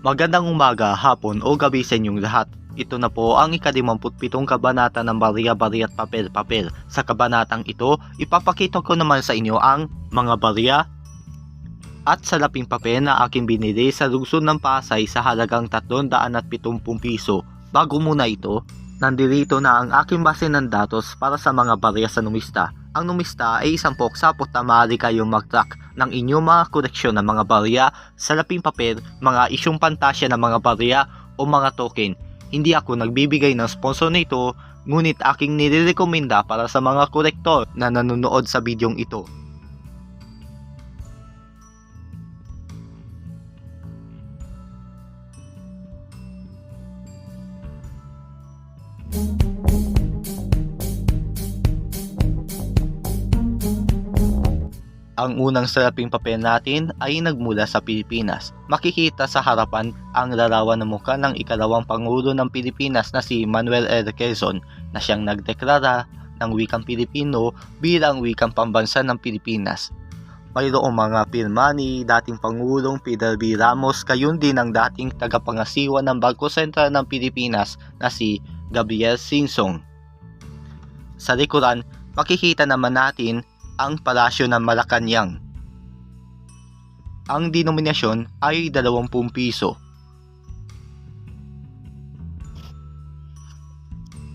Magandang umaga, hapon o gabi sa inyong lahat. Ito na po ang ikadimamputpitong kabanata ng Barya-Barya at Papel-Papel. Sa kabanatang ito, ipapakita ko naman sa inyo ang mga barya at salaping papel na aking binili sa lungsod ng Pasay sa halagang 370 piso. Bago muna ito, nandirito na ang aking base ng datos para sa mga barya sa numista. Ang numista ay isang poksapot na maaari kayong mag-track ng inyong mga koleksyon ng mga barya, salaping papel, mga isyong pantasya ng mga barya o mga token. Hindi ako nagbibigay ng sponsor nito, ngunit aking nirekomenda para sa mga kolektor na nanonood sa bidyong ito. Ang unang salaping papel natin ay nagmula sa Pilipinas. Makikita sa harapan ang larawan ng mukha ng ikalawang Pangulo ng Pilipinas na si Manuel R. Quezon na siyang nagdeklara ng wikang Pilipino bilang wikang pambansa ng Pilipinas. Mayroong mga pirma ni dating Pangulong Fidel B. Ramos gayon din ang dating tagapangasiwa ng Bangko Sentral ng Pilipinas na si Gabriel Singsong. Sa likuran, makikita naman natin ang palasyo ng Malacanang. Ang denominasyon ay 20 piso.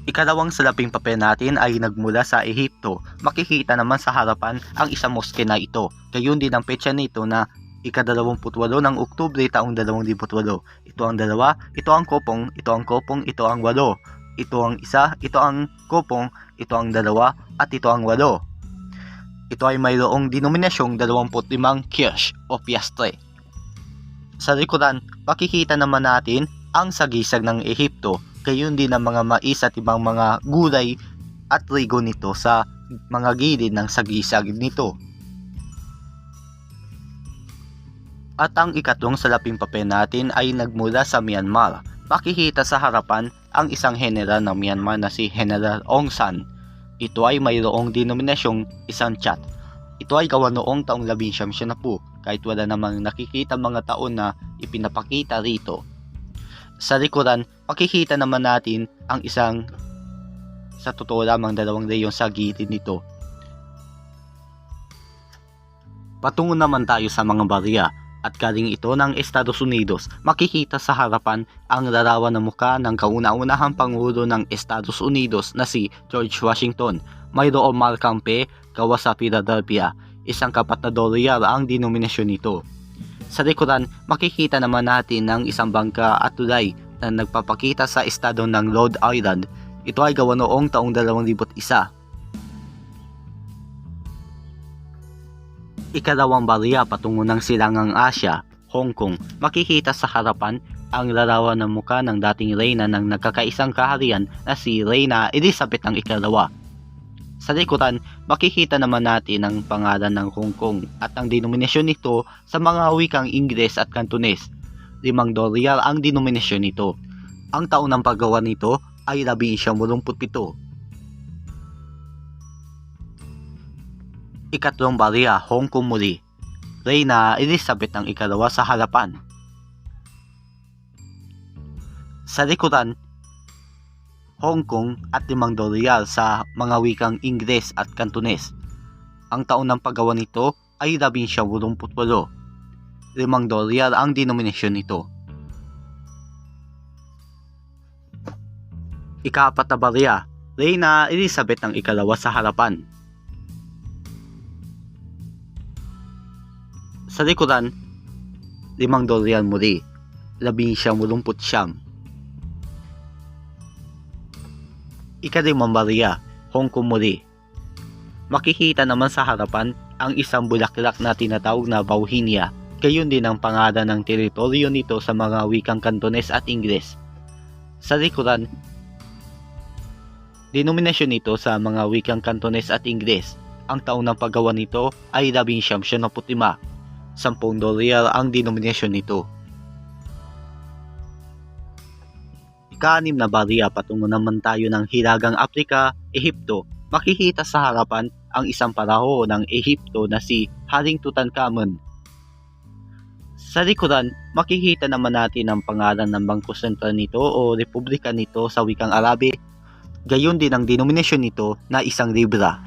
Ikalawang salaping papel natin ay nagmula sa Ehipto. Makikita naman sa harapan ang isang moske na ito. Gayon din ang petsa nito na ikadalawamputwalo ng Oktubre taong 2008. Ito ang dalawa, ito ang kopong, ito ang kopong, ito ang walo. Ito ang isa, ito ang kopong, ito ang dalawa, at ito ang walo. Ito ay mayroong denominasyong 25 kirsch o piastre. Sa likuran, makikita naman natin ang sagisag ng Ehipto, gayon din ang mga mais at ibang mga gulay at trigo nito sa mga gilid ng sagisag nito. At ang ikatlong salaping papel natin ay nagmula sa Myanmar. Makikita sa harapan ang isang general ng Myanmar na si General Aung San ito ay mayroong denominasyong isang chat. Ito ay gawa noong taong labing siyam siya na po kahit wala namang nakikita mga taon na ipinapakita rito. Sa likuran, makikita naman natin ang isang sa totoo lamang dalawang leyon sa gilid nito. Patungo naman tayo sa mga barya at galing ito ng Estados Unidos, makikita sa harapan ang larawan ng muka ng kauna-unahang Pangulo ng Estados Unidos na si George Washington. Mayroong markang P gawa sa Philadelphia, isang kapat na dolyar ang denominasyon nito. Sa likuran, makikita naman natin ng isang bangka at tulay na nagpapakita sa estado ng Rhode Island. Ito ay gawa noong taong 2001 ikalawang barya patungo ng silangang Asya, Hong Kong, makikita sa harapan ang larawan ng muka ng dating reyna ng nagkakaisang kaharian na si Reyna Elizabeth ang ikalawa. Sa likuran, makikita naman natin ang pangalan ng Hong Kong at ang denominasyon nito sa mga wikang Ingles at Cantonese. Limang dolyar ang denominasyon nito. Ang taon ng paggawa nito ay 1987 Ikatlong barya, Hong Kong muli. Reyna Elizabeth ang ikalawa sa harapan. Sa likuran, Hong Kong at limang dolyar sa mga wikang Ingles at Cantonese. Ang taon ng paggawa nito ay 1988. Limang dolyar ang denominasyon nito. Ikapat na barya, Reyna Elizabeth ang ikalawa sa harapan. Sa likuran, limang dolyar muli, labing siyam walumput siyam. Ikalimang barya, Hong Kong muli. Makikita naman sa harapan ang isang bulaklak na tinatawag na Bauhinia, gayon din ang pangalan ng teritoryo nito sa mga wikang Cantones at Ingles. Sa likuran, denominasyon nito sa mga wikang Cantones at Ingles. Ang taon ng paggawa nito ay 1975 10 dolyar ang denominasyon nito. Ika-anim na barya patungo naman tayo ng Hilagang Afrika, Ehipto. Makikita sa harapan ang isang paraho ng Ehipto na si Haring Tutankhamun. Sa likuran, makikita naman natin ang pangalan ng Bangko Sentral nito o Republika nito sa wikang Arabi. Gayon din ang denominasyon nito na isang libra.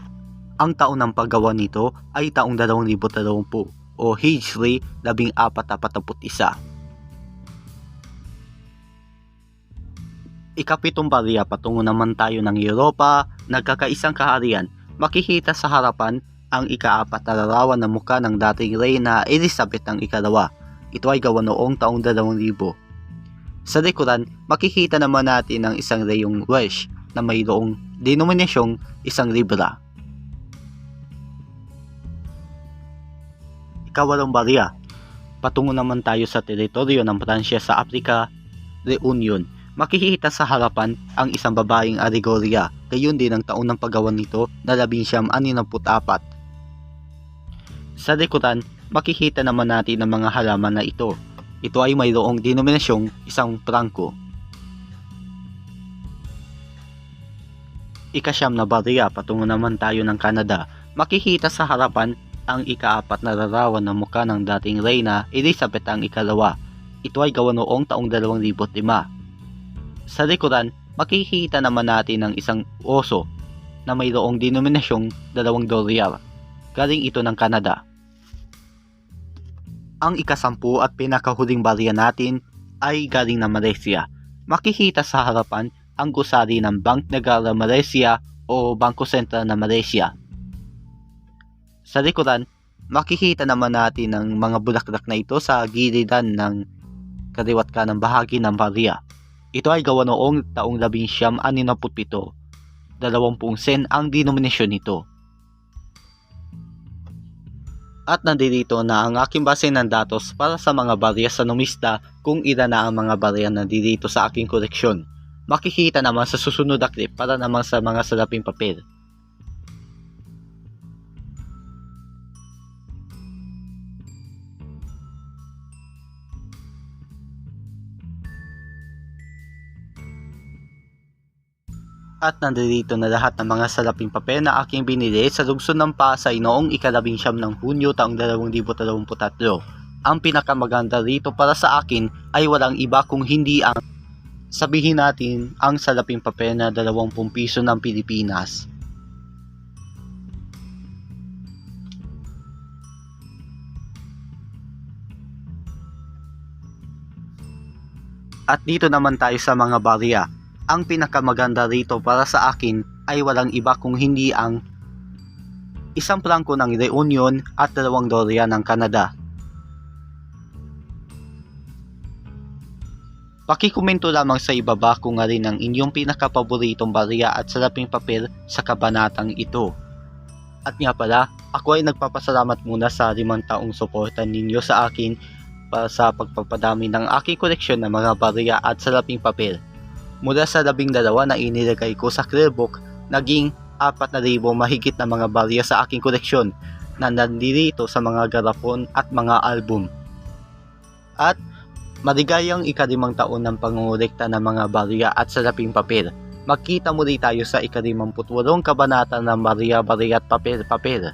Ang taon ng paggawa nito ay taong 2020 o Hijri 1441. Ikapitong barya patungo naman tayo ng Europa, nagkakaisang kaharian, makikita sa harapan ang ikaapat na larawan ng muka ng dating reyna Elizabeth ng ikalawa. Ito ay gawa noong taong 2000. Sa likuran, makikita naman natin ang isang reyong Welsh na mayroong denominasyong isang libra. Ikawalong barya, patungo naman tayo sa teritoryo ng Pransya sa Africa, Reunion. Makikita sa harapan ang isang babaeng Arigoria, gayon din ang taon ng paggawa nito na 1964. Sa likuran, makikita naman natin ang mga halaman na ito. Ito ay mayroong denominasyong isang prangko. Ikasyam na barya patungo naman tayo ng Canada. Makikita sa harapan ang ikaapat na larawan ng muka ng dating reyna Elizabeth ang ikalawa. Ito ay gawa noong taong 2005. Sa likuran, makikita naman natin ang isang oso na mayroong denominasyong dalawang dolyar. Galing ito ng Canada. Ang ikasampu at pinakahuling barya natin ay galing na Malaysia. Makikita sa harapan ang gusali ng Bank Negara Malaysia o Bangko Sentral na Malaysia. Sa likuran, makikita naman natin ang mga bulaklak na ito sa gilidan ng kaliwat ka ng bahagi ng barya. Ito ay gawa noong taong 1967. 20 sen ang denominasyon nito. At nandito na ang aking base ng datos para sa mga barya sa numista kung ilan na ang mga barya na nandito sa aking koleksyon. Makikita naman sa susunod na clip para naman sa mga salaping papel. At nandito na lahat ng mga salaping papel na aking binili sa lungsod ng Pasay noong ikalabing siyam ng Hunyo taong 2023. Ang pinakamaganda rito para sa akin ay walang iba kung hindi ang sabihin natin ang salaping papel na 20 piso ng Pilipinas. At dito naman tayo sa mga barya ang pinakamaganda rito para sa akin ay walang iba kung hindi ang isang prangko ng Reunion at dalawang dorya ng Canada. Pakikomento lamang sa ibaba kung nga rin ang inyong pinakapaboritong barya at salaping papel sa kabanatang ito. At nga pala, ako ay nagpapasalamat muna sa limang taong suporta ninyo sa akin para sa pagpapadami ng aking koleksyon ng mga barya at salaping papel. Mula sa labing dalawa na inilagay ko sa clearbook, naging apat na libo mahigit na mga barya sa aking koleksyon na nandito sa mga garapon at mga album. At maligayang ikalimang taon ng pangungulekta ng mga barya at salaping papel. Magkita muli tayo sa ikalimamputwalong kabanata ng Maria Barya at Papel Papel.